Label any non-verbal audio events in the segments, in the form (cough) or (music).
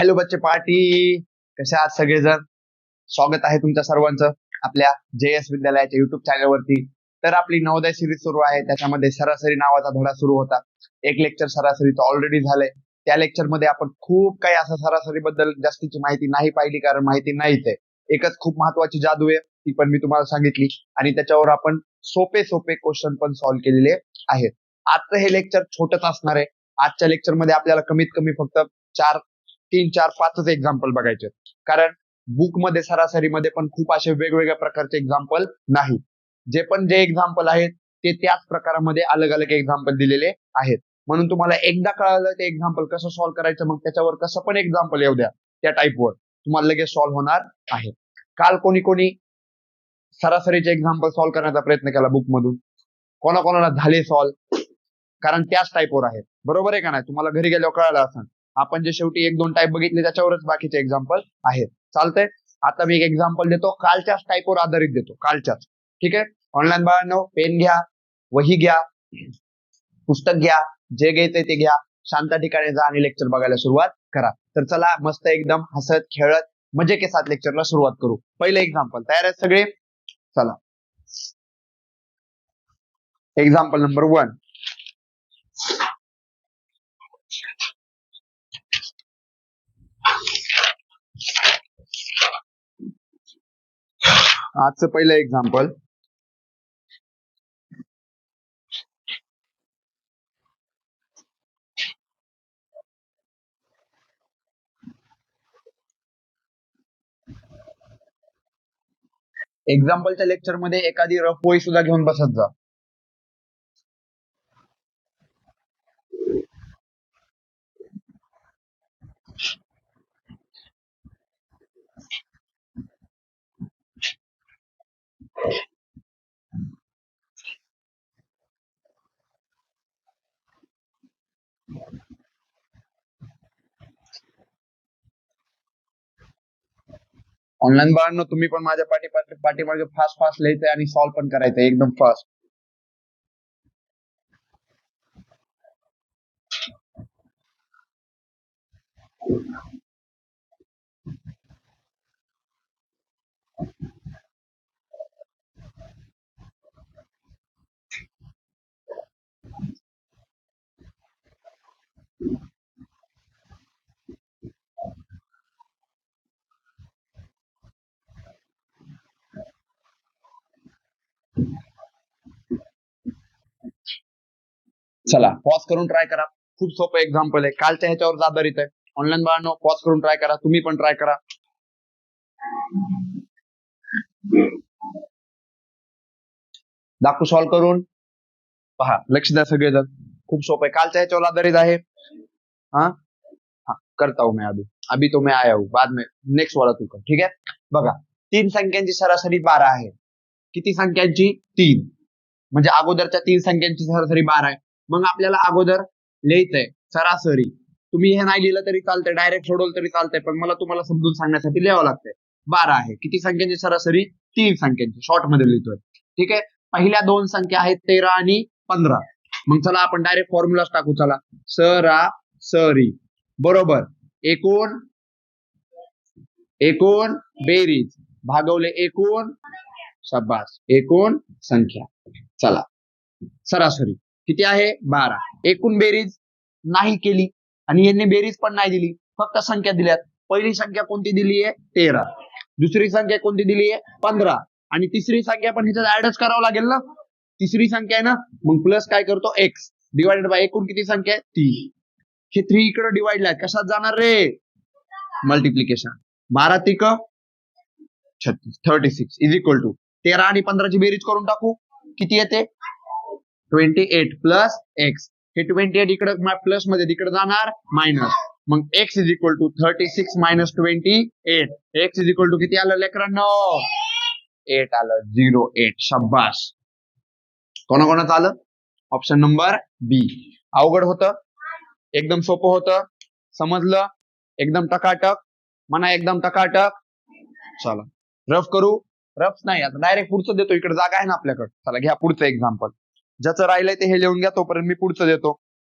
Hello बच्चे party. कसे आहात सगळेजण? स्वागत आहे तुमच्या सर्वांचं आपल्या जे एस विद्यालयाच्या युट्यूब चॅनलवरती तर आपली नवोदय सिरीज सुरू आहे. त्याच्यामध्ये सरासरी नावाचा धडा सुरू होता. एक लेक्चर सरासरीचं ऑलरेडी झालंय. त्या लेक्चरमध्ये आपण खूप काही असं सरासरी बद्दल जास्तीची माहिती नाही पाहिली कारण माहिती नाहीच आहे. एकच खूप महत्वाची जादू आहे ती पण मी तुम्हाला सांगितली. आणि त्याच्यावर आपण सोपे सोपे क्वेश्चन पण सॉल्व्ह केलेले आहेत. आजचं हे लेक्चर छोटच असणार आहे. आजच्या लेक्चरमध्ये आपल्याला कमीत कमी फक्त चार तीन चार पाचच एक्झाम्पल बघायचे कारण बुकमध्ये सरासरीमध्ये पण खूप असे वेगवेगळ्या प्रकारचे एक्झाम्पल नाही. जे पण जे एक्झाम्पल आहेत ते त्याच प्रकारामध्ये अलग अलग एक्झाम्पल दिलेले आहेत. म्हणून तुम्हाला एकदा कळालं ते एक्झाम्पल कसं सॉल्व्ह करायचं मग त्याच्यावर कसं पण एक्झाम्पल येऊ द्या त्या टाईपवर तुम्हाला लगेच सॉल्व्ह होणार आहे. काल कोणी कोणी सरासरीचे एक्झाम्पल सॉल्व्ह करण्याचा प्रयत्न केला बुक मधून. कोणाकोणाला झाले सॉल्व्ह कारण त्याच टाईपवर आहेत. बरोबर आहे का नाही? तुम्हाला घरी गेल्यावर कळालं असं आपण जे शेवटी एक दोन टाईप बघितले त्याच्यावरच बाकीचे एक्झाम्पल आहेत. चालतंय? आता मी एक एक्झाम्पल देतो. कालच्याच टाईपवर आधारित देतो. कालच्याच. ठीक आहे? ऑनलाईन बाळांनो पेन घ्या वही घ्या पुस्तक घ्या जे घ्यायचंय ते घ्या. शांत ठिकाणी जा आणि लेक्चर बघायला सुरुवात करा. तर चला मस्त एकदम हसत खेळत मजे के साथ लेक्चरला सुरुवात करू. पहिलं एक्झाम्पल तयार आहेत सगळे? चला. एक्झाम्पल नंबर वन आजचं पहिलं एक्झाम्पल एक्झाम्पलच्या लेक्चरमध्ये एखादी रफ वही सुद्धा घेऊन बसत जा. ऑनलाईन बाळांनो तुम्ही पण माझ्या पाठी पाठीमागे फास्ट फास्ट लिहायचंय आणि सॉल्व्ह पण करायचंय एकदम फास्ट चला पॉज करून ट्राय करा. खूप सोपं एक्झाम्पल आहे. कालच्या ह्याच्यावर आधारित आहे. ऑनलाईन बाळांनो पॉज करून ट्राय करा. तुम्ही पण ट्राय करा. दाखवू सॉल्व्ह करून. पहा लक्ष द्या सगळेजण. खूप सोपं आहे. कालच्या ह्याच्यावर आधारित आहे. हा? हा करता हो हूं मैं अभी अभी तो मैं आया हूँ. बाद में नेक्स्ट वाला तू कर. ठीक आहे? बघा तीन संख्यांची सरासरी बारा आहे. किती संख्यांची? तीन. म्हणजे अगोदरच्या तीन संख्यांची सरासरी बारा आहे. मग आपल्याला अगोदर लिहितंय सरासरी. तुम्ही हे नाही लिहिलं तरी चालतंय डायरेक्ट सोडवलं तरी चालतंय पण मला तुम्हाला समजून सांगण्यासाठी लिहावं लागतंय. बारा आहे. किती संख्यांची? सरासरी तीन संख्यांची. शॉर्टमध्ये लिहितोय. ठीक आहे? पहिल्या दोन संख्या आहेत तेरा आणि पंधरा. मग चला आपण डायरेक्ट फॉर्म्युलाच टाकू. चला. सरा सरी बरोबर. एकूण एकूण बेरीज. भागवले एकूण शब्बास एकूण संख्या. चला. सरासरी. किती आहे? बारा. एकूण बेरीज नाही केली आणि यांनी बेरीज पण नाही दिली. फक्त संख्या दिल्यात. पहिली संख्या कोणती दिली आहे? तेरा. दुसरी संख्या कोणती दिली आहे? पंधरा. आणि तिसरी संख्या पण ह्याच्यात ऍडच करावं लागेल ना? तिसरी संख्या आहे ना? मग प्लस काय करतो? एक्स डिवायडेड बाय एकूण किती संख्या आहे? तीन. हे थ्री इकडे डिवाइड आहे कशात जाणार रे? मल्टिप्लिकेशन बारा तिक छत्तीस. Thirty six is equal to तेरा आणि पंधराची बेरीज करून टाकू. किती येते? ट्वेंटी एट प्लस एक्स हे ट्वेंटी एट इकडे प्लसमध्ये तिकडे जाणार मायनस मग X is equal to thirty six minus twenty eight X is equal to किती आलं लेकरांनो? एट आलं. झिरो एट शब्बास कोणाकोणाचं आलं? ऑप्शन नंबर बी अवघड होतं. एकदम सोपं होतं. समजलं? एकदम टकाटक. म्हणा एकदम टकाटक. चला. रफ करू. रफ नाही. आता डायरेक्ट पुढचं देतो. इकडे जागा आहे ना आपल्याकडे. चला घ्या पुढचं एक्झाम्पल ज्याचं राहिलंय ते हे लिहून घ्या तोपर्यंत मी पुढचं देतो.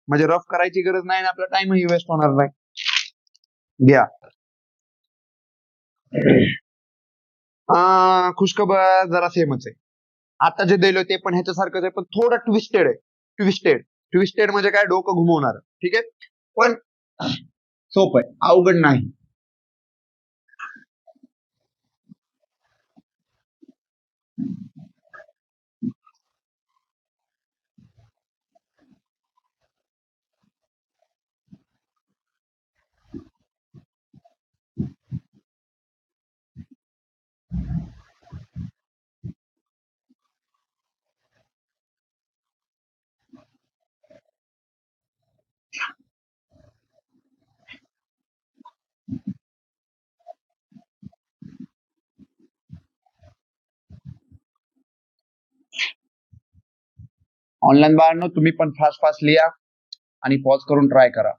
म्हणजे रफ करायची गरज नाही ना आपला टाइमही वेस्ट होणार नाही. घ्या. खुशखबर जरा सेमच आहे. आता जे दिलं ते पण ह्याच्यासारखंच आहे पण थोडं ट्विस्टेड आहे. ट्विस्टेड ट्विस्टेड म्हणजे काय? डोकं घुमवणार. ठीक आहे? पण सोपं आहे. अवघड नाही. ऑनलाईन बाळांनो तुम्ही पण फास्ट फास्ट लिहा आणि पॉज करून ट्राय करा.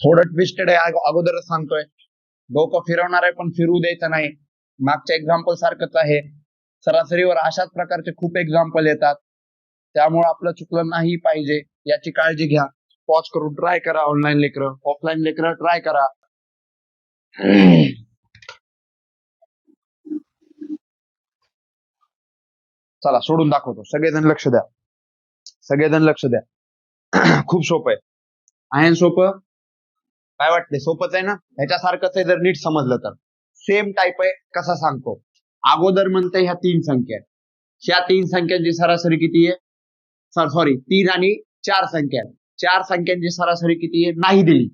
थोडं ट्विस्टेड आहे अगोदरच सांगतोय. डोकं फिरवणार आहे पण फिरू द्यायचं नाही. मागच्या एक्झाम्पल सारखंच आहे. सरासरीवर अशाच प्रकारचे खूप एक्झाम्पल येतात. त्यामुळे आपलं चुकलं नाही पाहिजे याची काळजी घ्या. पॉज करून ट्राय करा ऑनलाईन लेकरं. ऑफलाईन लेकरं ट्राय करा. चला सोडून दाखवतो. सगळेजण लक्ष द्या. सगळेजण लक्ष द्या. (clears throat) खूप सोपं आहे. आहे सोपं? काय वाटते सोपंच आहे ना? ह्याच्यासारखंच आहे जर नीट समजलं तर. सेम टाईप आहे कसा सांगतो? अगोदर म्हणते ह्या तीन संख्या आहेत. ह्या तीन संख्यांची सरासरी किती आहे? सॉरी तीन आणि चार संख्या आहेत. चार संख्यांची सरासरी किती आहे? नाही दिली.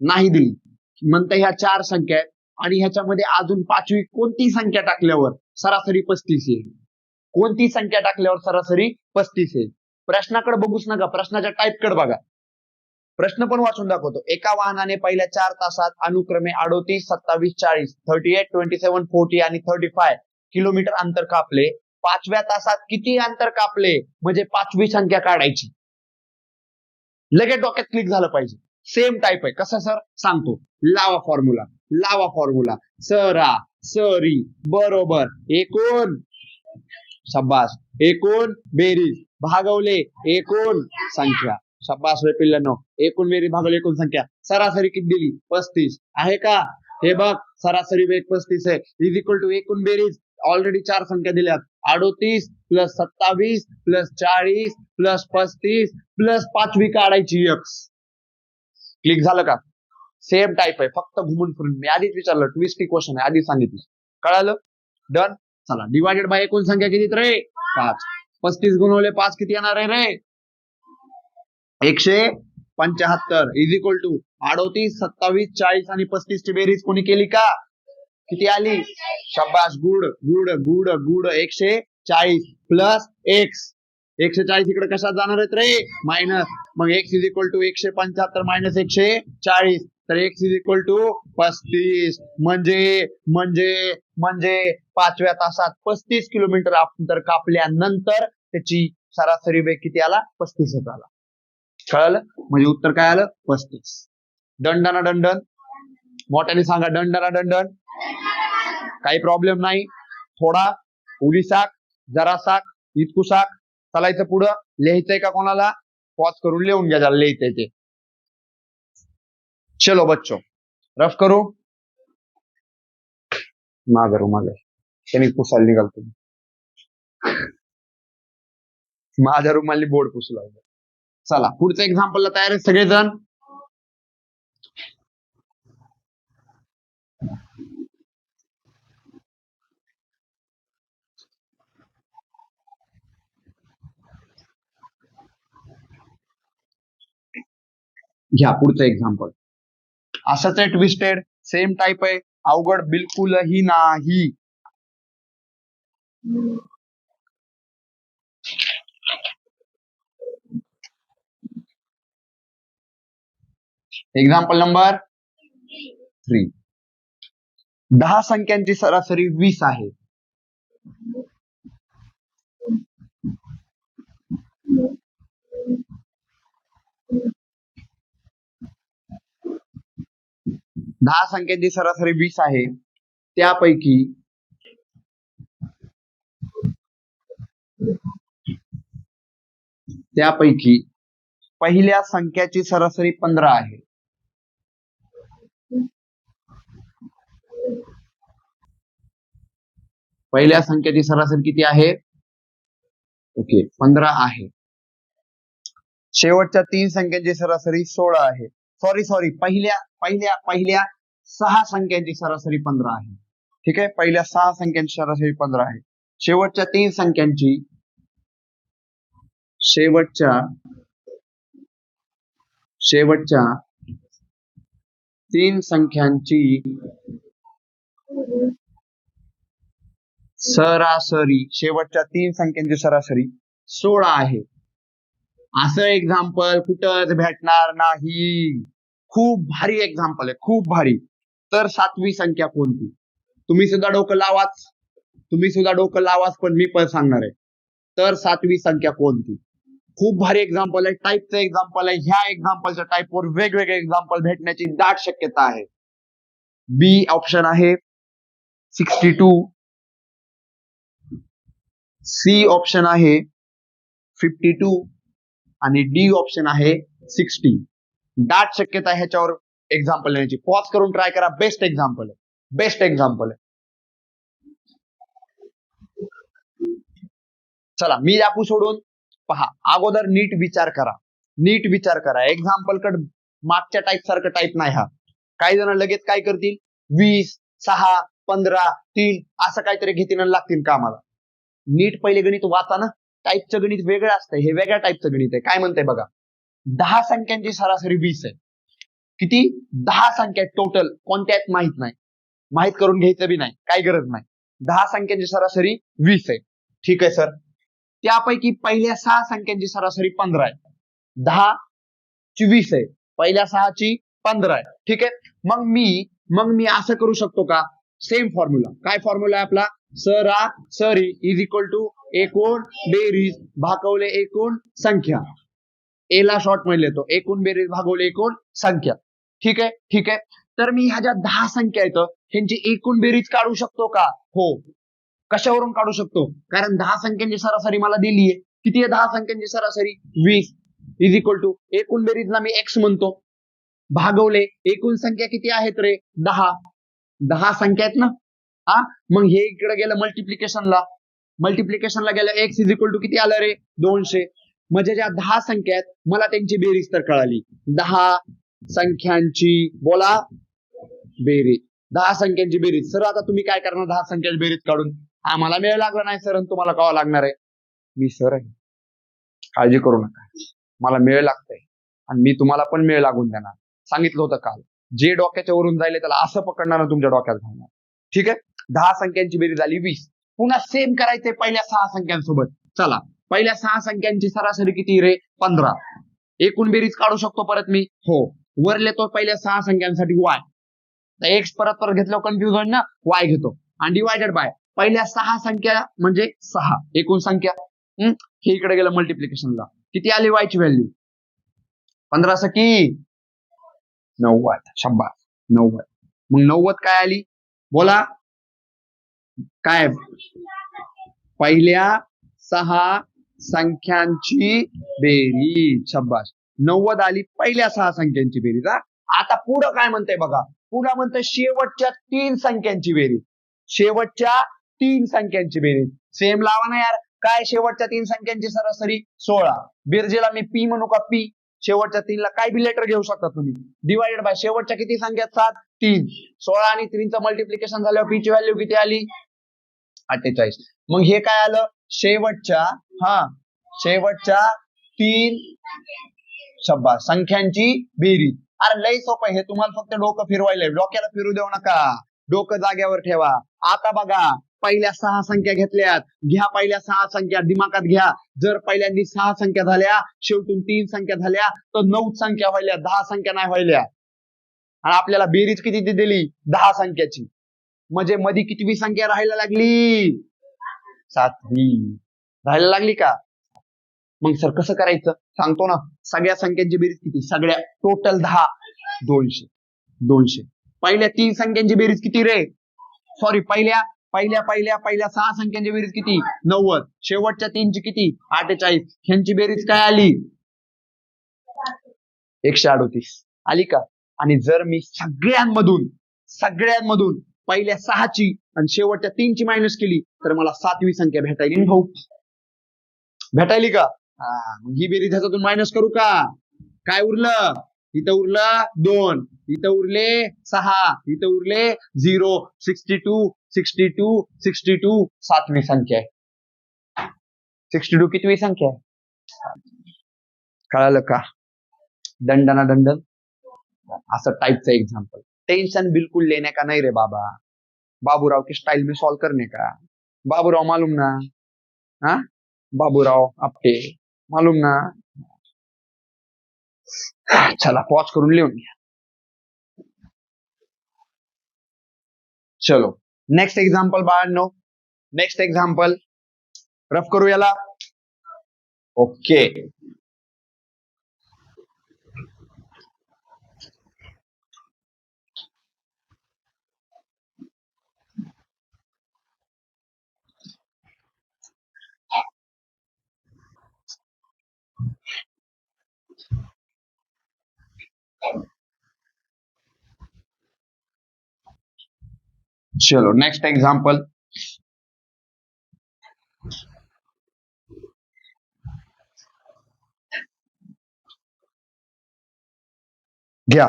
नाही दिली. म्हणता ह्या चार संख्या आहेत. आणि ह्याच्यामध्ये अजून पाचवी कोणती संख्या टाकल्यावर सरासरी पस्तीस येईल? कोणती संख्या टाकल्यावर सरासरी पस्तीस येईल? प्रश्नाकडे बघूच नका. प्रश्नाच्या टाईपकडे बघा. प्रश्न पण वाचून दाखवतो. एका वाहनाने पहिल्या चार तासात अनुक्रमे अडोतीस सत्तावीस चाळीस thirty eight twenty seven forty आणि थर्टी फाय किलोमीटर अंतर कापले. पाचव्या तासात किती अंतर कापले? म्हणजे पाचवी संख्या काढायची. लगेच डोक्यात क्लिक झालं पाहिजे. सेम टाईप आहे. कसं सर सांगतो. लावा फॉर्म्युला लावा फॉर्म्युला सरा सरी बरोबर. एकूण. शब्बास एकूण बेरीज. भागवले. एकूण संख्या. शब्बास रे पिल्लांनो. एकूण बेरीज भागवले एकूण संख्या. सरासरी किती दिली? पस्तीस. आहे का? हे बघ. सरासरी वेग पस्तीस आहे. इज इक्वल टू एकूण बेरीज. ऑलरेडी चार संख्या दिल्यात. अडोतीस प्लस सत्तावीस प्लस चाळीस प्लस पस्तीस प्लस पाचवी काढायची एक्स क्लिक झालं का? सेम टाईप आहे. फक्त घुमून फिरून. मी आधीच विचारलं ट्विस्टी क्वेश्चन आहे. आधीच सांगितलं. कळालं? डन चला. डिवायडेड बाय एकूण संख्या किती रे? पाच. पस्तीस गुणवले पाच किती येणार आहे रे? एकशे पंच्याहत्तर. इज इक्वल टू अडोतीस सत्तावीस चाळीस आणि पस्तीस ची बेरीज कोणी केली का? किती आली? शब्बास गुड गुड गुड गुड एकशे चाळीस प्लस एक्स एकशे चाळीस इकडे कशात जाणार आहेत रे? मायनस मग एक्स इज इक्वल टू एकशे पंच्याहत्तर मायनस एकशे चाळीस. तर एक्स इज इक्वल टू पस्तीस. म्हणजे म्हणजे म्हणजे पाचव्या तासात पस्तीस किलोमीटर अंतर कापल्यानंतर त्याची सरासरी वेग किती आला? पस्तीसच आला. कळलं? म्हणजे उत्तर काय आलं? पस्तीस. दंडना दंडन मोठ्याने सांगा दंडना दंडन काही प्रॉब्लेम नाही. थोडा उलिसाक जरासाक इतकुसाक चालायचं पुढं. लिहायचंय का कोणाला? पॉज करून लिहून घ्या ज्याला लिहायचंय ते. चलो बच्चो. रफ करू? मागे रुमाल आहे. त्यांनी पुसायला निघाल तुम्ही. माझ्या रुमाली बोर्ड पुसू लागलं. चला पुढच्या एक्झाम्पलला तयार आहे सगळेजण? घ्या पुढचं एक्झाम्पल असंच आहे ट्विस्टेड सेम टाईप आहे अवघड बिलकुलही नाही. एक्झाम्पल नंबर थ्री दहा संख्यांची सरासरी वीस आहे. दहा संख्यांची सरासरी वीस आहे. त्यापैकी त्यापैकी पहिल्या संख्याची सरासरी पंधरा आहे. पहिल्या संख्येची सरासरी किती आहे? ओके पंधरा आहे. शेवटच्या तीन संख्यांची सरासरी सोळा आहे. सॉरी सॉरी पहिल्या पहिल्या पहिल्या सहा संख्यांची सरासरी पंधरा आहे. ठीक आहे? पहिल्या सहा संख्यांची सरासरी पंधरा आहे. शेवटच्या तीन संख्यांची शेवटच्या शेवटच्या तीन संख्यांची सरासरी शेवटच्या तीन संख्यांची सरासरी सोळा आहे. असं एक्झाम्पल कुठंच भेटणार नाही. खूप भारी एक्झाम्पल आहे खूप भारी. तर सातवी संख्या कोणती? तुम्ही सुद्धा डोकं लावाच. तुम्ही सुद्धा डोकं लावाच पण मी पण सांगणार आहे. तर सातवी संख्या कोणती? खूप भारी एक्झाम्पल आहे टाईपचं एक्झाम्पल आहे. ह्या एक्झाम्पलच्या टाईपवर वेगवेगळे एक्झाम्पल भेटण्याची दाट शक्यता आहे. बी ऑप्शन आहे सिक्स्टी टू सी ऑप्शन आहे फिफ्टी टू आणि डी ऑप्शन आहे सिक्स्टी दाट शक्यता आहे ह्याच्यावर एक्झाम्पल लिहायची पॉज करून ट्राय करा. बेस्ट एक्झाम्पल आहे. बेस्ट एक्झाम्पल आहे. चला मी दाखवू सोडून पहा. अगोदर नीट विचार करा. नीट विचार करा. एक्झाम्पल कड मागच्या टाईप सारखं टाईप नाही हा. काही जण लगेच काय करतील? वीस सहा पंधरा तीन असं काहीतरी घेतील आणि लागतील कामाला. नीट पहिले गणित वाचा ना. टाईपचं गणित वेगळं असतं हे वेगळ्या टाईपचं गणित आहे. काय म्हणतंय बघा? दहा संख्यांची सरासरी वीस आहे. किती? दहा संख्या टोटल कोणत्या आहेत माहीत नाही. माहीत करून घ्यायचं बी नाही. काही गरज नाही. दहा संख्यांची सरासरी वीस आहे. ठीक आहे सर? त्यापैकी पहिल्या सहा संख्यांची सरासरी पंधरा आहे. दहा ची वीस आहे. पहिल्या सहाची पंधरा आहे. ठीक आहे? मग मी मग मी असं करू शकतो का? सेम फॉर्म्युला काय फॉर्म्युला आहे आपला? सरा सरी इज इक्वल टू एकूण बेरीज भाकवले एकूण संख्या. एला शॉर्टमध्ये येतो एकूण बेरीज भागवली एकूण संख्या. ठीक आहे? ठीक आहे? तर मी ह्या ज्या दहा संख्या आहेत ह्यांची एकूण बेरीज काढू शकतो का? हो. कशावरून काढू शकतो? कारण दहा संख्यांची सरासरी मला दिली आहे किती आहे दहा संख्यांची सरासरी? वीस. इज इक्वल टू एकूण बेरीजला मी एक्स म्हणतो. भागवले एकूण संख्या किती आहेत रे? दहा. दहा संख्या आहेत ना? हा मग हे इकडे गेलं मल्टिप्लिकेशनला मल्टिप्लिकेशनला गेलं एक्स इज इक्वल टू किती आलं रे? दोनशे. म्हणजे ज्या दहा संख्या आहेत मला त्यांची बेरीज तर कळाली. दहा संख्यांची बोला बेरीज. दहा संख्यांची बेरीज. सर आता तुम्ही काय करणार? दहा संख्यांची बेरीज काढून. आम्हाला वेळ लागला नाही सर आणि तुम्हाला कवा लागणार आहे? मी सर आहे. काळजी करू नका. मला मेळ लागतंय. आणि मी तुम्हाला पण मेळ लागून देणार. सांगितलं होतं काल. जे डोक्याच्या वरून जाईल त्याला असं पकडणार तुमच्या डोक्यात घालणार. ठीक आहे? दहा संख्यांची बेरीज झाली वीस. पुन्हा सेम करायचंय पहिल्या सहा संख्यांसोबत. चला. पहिल्या सहा संख्यांची सरासरी किती रे? पंधरा. एकूण बेरीज काढू शकतो परत मी? हो. वर तो पहिल्या सहा संख्यांसाठी वाय तर एक्स परत परत घेतल्यावर कन्फ्युज होईल ना? वाय घेतो. आणि डिवायडेड बाय पहिल्या सहा संख्या म्हणजे सहा. एकूण संख्या. हे इकडे गेलं मल्टिप्लिकेशनला किती आली वायची व्हॅल्यू पंधरा सकी नव्वद. शंभर. नव्वद. मग नव्वद काय आली? बोला. काय? पहिल्या सहा संख्यांची बेरीज शब्बास नव्वद आली पहिल्या सहा संख्यांची बेरीज हा आता पुढं काय म्हणतंय बघा. पुढं म्हणतंय शेवटच्या तीन संख्यांची बेरीज शेवटच्या तीन संख्यांची बेरीज सेम लावा ना यार. काय शेवटच्या तीन संख्यांची सरासरी? सोळा. बिरजेला मी पी म्हणू का पी शेवटच्या तीनला काय बी लेटर घेऊ शकता तुम्ही? डिवायडेड बाय शेवटच्या किती संख्या आहेत? सात तीन. सोळा आणि तीनचं मल्टिप्लिकेशन झाल्यावर पीची व्हॅल्यू किती आली? अठ्ठेचाळीस. मग हे काय आलं? शेवटच्या हा शेवटच्या तीन शब्दात संख्यांची बेरीज. अरे लय सोपं आहे. हे तुम्हाला फक्त डोकं फिरवायला डोक्याला फिरू देऊ नका. डोकं जाग्यावर ठेवा. आता बघा पहिल्या सहा संख्या घेतल्यात. घ्या पहिल्या सहा संख्या दिमागात घ्या. जर पहिल्यांदी सहा संख्या झाल्या शेवटून तीन संख्या झाल्या तर नऊ संख्या व्हायल्या दहा संख्या नाही व्हायल्या. आणि आपल्याला बेरीज किती ती दिली? दहा संख्याची. म्हणजे मध्ये कितवी संख्या राहायला लागली? सातवी. राहायला लागली का? मग सर कसं करायचं? सांगतो ना. सगळ्या संख्यांची बेरीज किती? सगळ्या टोटल दहा. दोनशे. दोनशे. पहिल्या तीन संख्यांची बेरीज किती रे? सॉरी पहिल्या पहिल्या पहिल्या पहिल्या सहा संख्यांची बेरीज किती? नव्वद. शेवटच्या तीनची किती? अठ्ठेचाळीस. ह्यांची बेरीज काय आली? एकशे अडोतीस. आली का? आणि जर मी सगळ्यांमधून सगळ्यांमधून पहिल्या सहाची आणि शेवटच्या तीनची मायनस केली तर मला सातवी संख्या भेटायली. भाऊ भेटायली का? हा. ही बेरीज ह्याच्यातून मायनस करू का? काय उरलं? इथं उरलं दोन. इथं उरले सहा. इथं उरले zero sixty two sixty two sixty two सातवी संख्या आहे. सिक्स्टी टू कितवी संख्या आहे? कळालं का? दंडना दंडन असं टाइपचं एक्झाम्पल टेंशन बिल्कुल लेने का नहीं रे बाबा? बाबूराव की स्टाइल में सॉल्व करने का? बाबूराव मालूम ना? हाँ? बाबूराव आपटे मालूम ना. चला पॉज करून लिहून घ्या. चलो. नेक्स्ट एक्झाम्पल बाळांनो. नेक्स्ट एक्झाम्पल रफ करू याला ओके चलो नेक्स्ट एग्जाम्पल घ्या.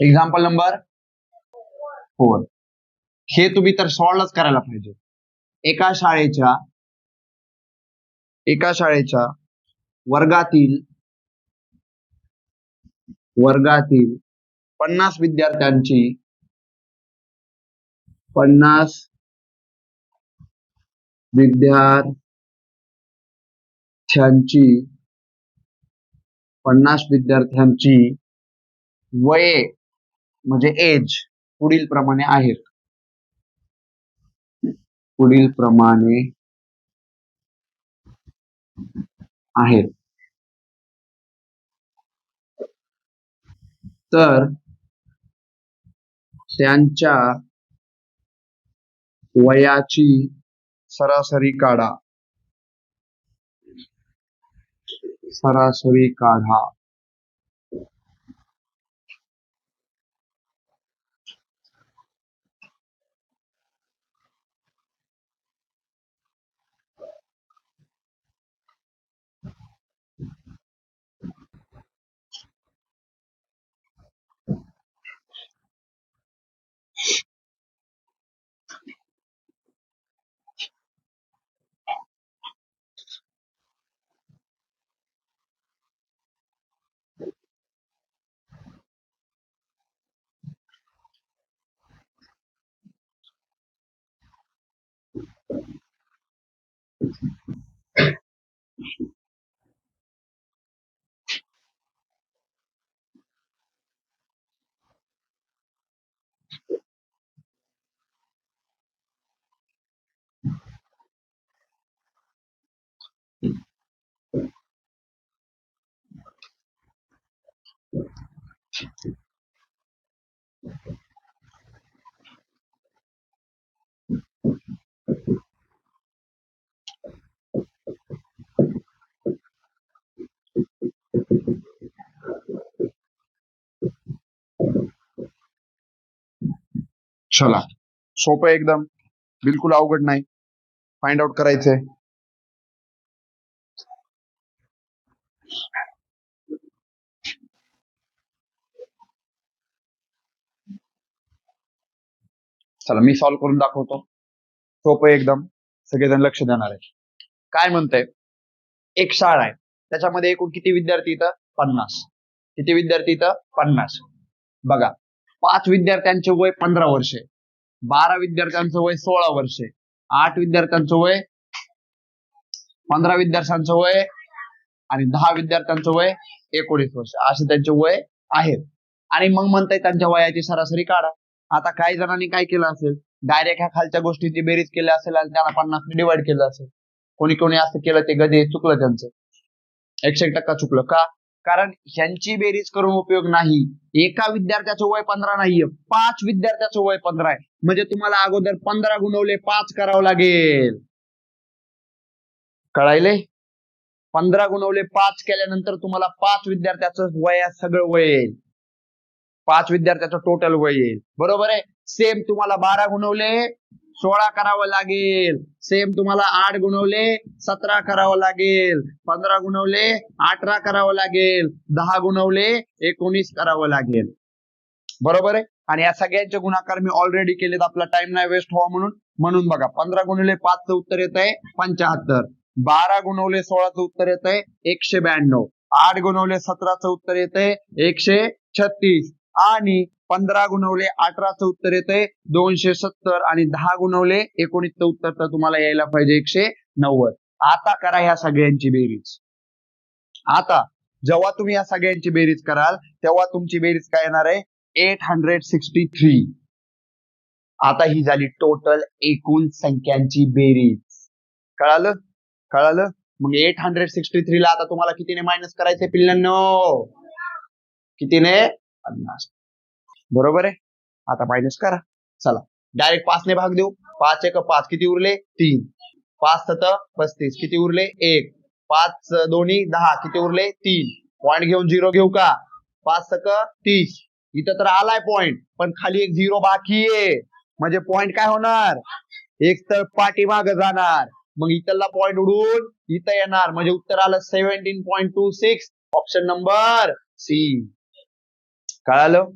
एक्झाम्पल नंबर फोर हे तुम्ही तर सॉल्वच करायला पाहिजे. एका शाळेच्या एका शाळेच्या वर्गातील वर्गातील पन्नास विद्यार्थ्यांची पन्नास विद्यार्थ्यांची पन्नास विद्यार्थ्यांची वये म्हणजे एज पुढील प्रमाणे आहेत. पुढील प्रमाणे आहेत. तर त्यांच्या वयाची सरासरी काढा. सरासरी काढा. चला। सोपं एकदम। बिलकुल अवघड नाही. फाइंड आउट करायचंय. चला मी सॉल्व्ह करून दाखवतो. सोपं एकदम. सगळेजण लक्ष देणार आहे. काय म्हणतंय? एक शाळा आहे. त्याच्यामध्ये एकूण किती विद्यार्थी इथं? पन्नास. किती विद्यार्थी इथं? पन्नास. बघा पाच विद्यार्थ्यांचे वय पंधरा वर्षे. बारा विद्यार्थ्यांचं वय सोळा वर्षे. आठ विद्यार्थ्यांचं वय पंधरा विद्यार्थ्यांचं वय आणि दहा विद्यार्थ्यांचं वय एकोणीस वर्ष. असे त्यांचे वय आहेत. आणि मग म्हणताय त्यांच्या वयाची सरासरी काढा. आता काही जणांनी काय केलं असेल? डायरेक्ट ह्या खालच्या गोष्टीची बेरीज केली असेल आणि त्यांना पन्नास डिवाइड केलं असेल. कोणी कोणी असं केलं ते गदे चुकलं त्यांचं. एकशे टक्का चुकलं. का? कारण ह्यांची बेरीज करून उपयोग नाही. एका विद्यार्थ्याचं वय पंधरा नाहीये. पाच विद्यार्थ्याचं वय पंधरा आहे. म्हणजे तुम्हाला अगोदर पंधरा गुणवले पाच करावं लागेल. कळायले पंधरा गुणवले पाच केल्यानंतर तुम्हाला पाच विद्यार्थ्याचं वया सगळं वय येईल पाच विद्यार्थ्याचं टोटल वय येईल. बरोबर आहे? सेम तुम्हाला बारा गुणवले सोळा करावं लागेल. सेम तुम्हाला आठ गुणवले सतरा करावं लागेल. पंधरा गुणवले अठरा करावं लागेल. दहा गुणवले एकोणीस करावं लागेल. बरोबर आहे? आणि या सगळ्यांचे गुणाकार मी ऑलरेडी केलेत. आपला टाइम नाही वेस्ट व्हावा म्हणून. म्हणून बघा पंधरा गुणवले पाचचं उत्तर येत आहे पंच्याहत्तर. बारा गुणवले सोळाचं उत्तर येत आहे एकशे ब्याण्णव. आठ गुणवले सतराचं उत्तर येत आहे एकशे छत्तीस. आणि पंधरा गुणवले अठराचं उत्तर येतंय दोनशे सत्तर आणि दहा गुणवले एकोणीसचं उत्तर तर तुम्हाला यायला पाहिजे एकशे नव्वद. आता करा ह्या सगळ्यांची बेरीज. आता जेव्हा तुम्ही या सगळ्यांची बेरीज कराल तेव्हा तुमची बेरीज काय येणार आहे? एट हंड्रेड सिक्स्टी थ्री आता ही झाली टोटल एकूण संख्यांची बेरीज. कळालं? कळालं? मग एट हंड्रेड सिक्स्टी थ्री ला आता तुम्हाला कितीने मायनस करायचे पिल्लांनो? कितीने? पन्नास. बरोबर आहे? आता मायनस करा. चला. डायरेक्ट पाचने भाग देऊ. पाच एक पाच किती उरले? तीन. पाच सत पस्तीस. किती उरले? एक. पाच दोन्ही दहा. किती उरले? तीन. पॉईंट घेऊन झिरो घेऊ का? पाच सक तीस. इथं तर आलाय पॉइंट पण खाली एक झिरो बाकी आहे. म्हणजे पॉइंट काय होणार? एक तर पाठीमाग जाणार. मग इथला पॉइंट उडून इथं येणार. म्हणजे उत्तर आलं seventeen point two six option number C कळालं?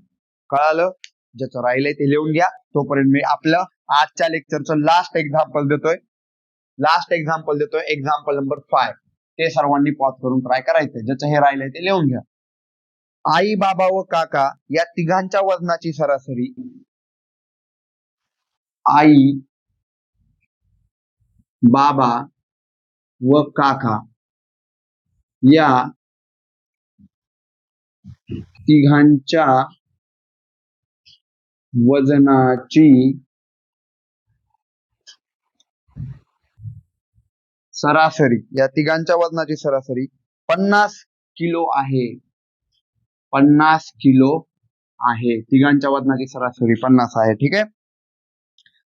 कळालं? ज्याचं राहिलंय ते लिहून घ्या. तोपर्यंत मी आपलं आजच्या लेक्चरचं लास्ट एक्झाम्पल देतोय. लास्ट एक्झाम्पल देतोय. एक्झाम्पल नंबर फाय ते सर्वांनी पॉज करून ट्राय करायचंय. ज्याचं हे राहिलंय ते लिहून घ्या. आई बाबा व काका या तिघांच्या वजनाची सरासरी. आई बाबा व काका या तिघांच्या वजनाची सरासरी या तिघांच्या वजनाची सरासरी पन्नास किलो आहे. पन्नास किलो आहे. तिघांच्या वजनाची सरासरी पन्नास आहे ठीक आहे?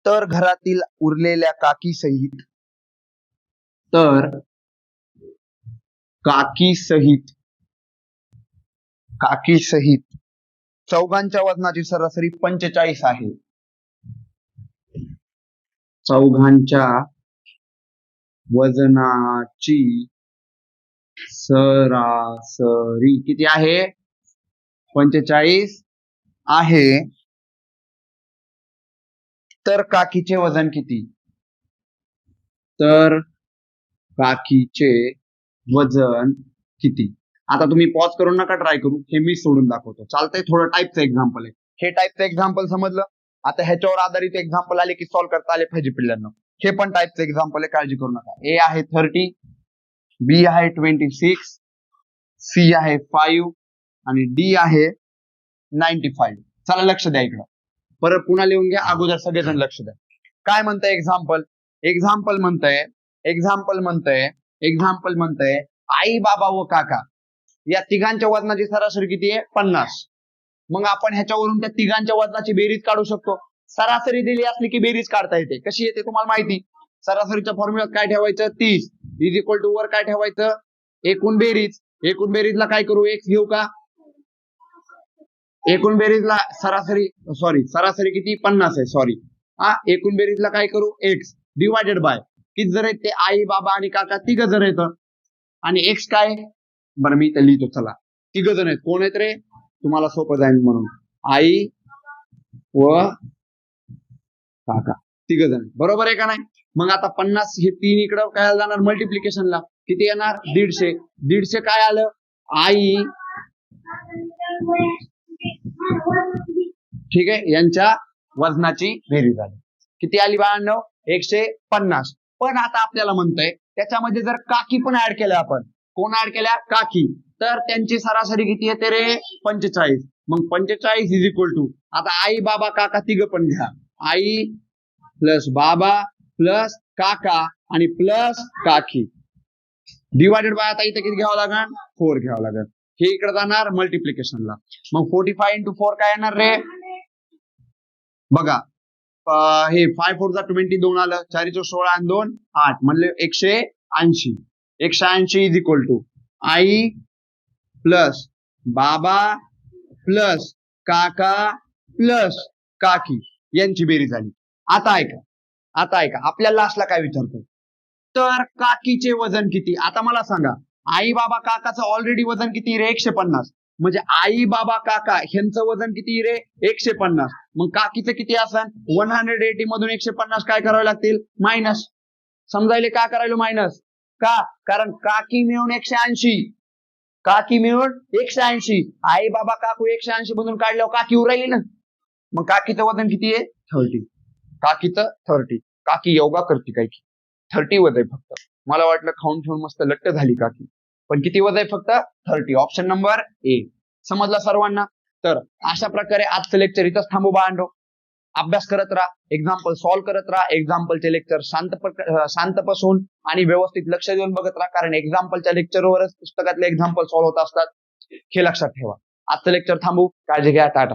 तर घरातील उरलेल्या काकी सहित तर काकी सहित काकी सहित चौघांच्या वजनाची सरासरी पंचेचाळीस आहे. चौघांच्या वजनाची सरासरी किती आहे? पंचेचाळीस आहे. तर काकीचे वजन किती? तर काकीचे वजन किती? आता तुम्ही पॉज करून नका ट्राय करू. हे मी सोडून दाखवतो. चालतंय थोडं टाईपचं एक्झाम्पल आहे. हे टाईपचं एक्झाम्पल समजलं? आता ह्याच्यावर आधारित एक्झाम्पल आले की सॉल्व्ह करता आले पाहिजे पिल्लांना. हे पण टाईपचं एक्झाम्पल आहे काळजी करू नका. ए आहे थर्टी बी आहे ट्वेंटी सिक्स सी आहे फाईव्ह आणि डी आहे नाईन्टी फाईव्ह चला लक्ष द्या इकडं. परत पुन्हा लिहून घ्या अगोदर सगळेजण लक्ष द्या. काय म्हणतंय एक्झाम्पल एक्झाम्पल म्हणतंय एक्झाम्पल म्हणतंय एक्झाम्पल म्हणतंय आई बाबा व काका. या तिघांच्या वजनाची सरासरी किती आहे? पन्नास. मग आपण ह्याच्यावरून त्या तिघांच्या वजनाची बेरीज काढू शकतो. सरासरी दिली असली की बेरीज काढता येते. कशी येते तुम्हाला माहिती? सरासरीच्या फॉर्म्युल्यात काय ठेवायचं? तीस. इज इक्वल टू वर काय ठेवायचं? एकूण बेरीज. एकूण बेरीजला काय करू? एक्स घेऊ का? एकूण बेरीजला सरासरी सॉरी सरासरी किती? पन्नास आहे सॉरी हा एकूण बेरीजला काय करू? एक्स डिवायडेड बाय किती जर येते ते? आई बाबा आणि काका तिघ जर येतं आणि एक्स काय? बरं मी इथं लिहितो चला. तिघ जण आहेत. कोण आहेत रे? तुम्हाला सोपं जाईल म्हणून. आई व काका. तिघ जण. बरोबर आहे का नाही? मग आता पन्नास हे तीन इकडं काय जाणार? मल्टिप्लिकेशनला किती येणार? दीडशे. दीडशे काय आलं? आई. ठीक आहे. यांच्या वजनाची बेरीज झाली. किती आली बाळांनो? एकशे पन्नास. पण आता आपल्याला म्हणतंय त्याच्यामध्ये जर काकी पण ऍड केलं आपण कोण ऍड केल्या? काकी. तर त्यांची सरासरी किती येते रे? पंचेचाळीस. मग पंचेचाळीस इज इक्वल टू आता आई बाबा काका तिघ पण घ्या. आई प्लस बाबा प्लस काका आणि प्लस काकी. डिवायडेड बाय आता इथे किती घ्यावं लागेल फोर घ्यावं लागेल हे इकडे जाणार मल्टिप्लिकेशनला मग फोर्टी फाय इंटू फोर काय येणार रे? बघा. हे फाय फोर ट्वेंटी दोन आलं. चारीचं सोळा आणि दोन आठ. म्हणले एकशे ऐंशी. एकशे ऐंशी इज इक्वल टू आई प्लस बाबा प्लस काका प्लस काकी यांची बेरीज झाली. आता ऐका आता ऐका आपल्या लास्टला काय विचारतो तर काकीचे वजन किती? आता मला सांगा आई बाबा काकाचं ऑलरेडी वजन किती रे? एकशे पन्नास. म्हणजे आई बाबा काका ह्यांचं वजन किती रे? एकशे पन्नास. मग काकीचं किती असन वन हंड्रेड एटी मधून एकशे पन्नास काय करावे लागतील? मायनस समजायले का करायला मायनस का? कारण काकी मिळून एकशे ऐंशी. काकी मिळून एकशे ऐंशी. आई बाबा काकू एकशे ऐंशी मधून काढल्यावर काकी उरायली ना. मग काकीचं वजन किती आहे? थर्टी. काकीचं? थर्टी. काकी योगा करते काय की? थर्टी वज आहे फक्त. मला वाटलं खाऊन ठेवून मस्त लट्ट झाली काकी. पण किती वज आहे फक्त? थर्टी. ऑप्शन नंबर ए समजला सर्वांना? तर अशा प्रकारे आजचं लेक्चर इथंच थांबू बांडो अभ्यास करत राहा एक्झाम्पल सॉल्व्ह करत राहा एक्झाम्पलचे लेक्चर शांत शांत बसून आणि व्यवस्थित लक्ष देऊन बघत राहा कारण एक्झाम्पलच्या लेक्चरवरच पुस्तकातले एक्झाम्पल सॉल्व्ह होत असतात. हे लक्षात ठेवा. आजचं लेक्चर थांबू. काळजी घ्या टाटा.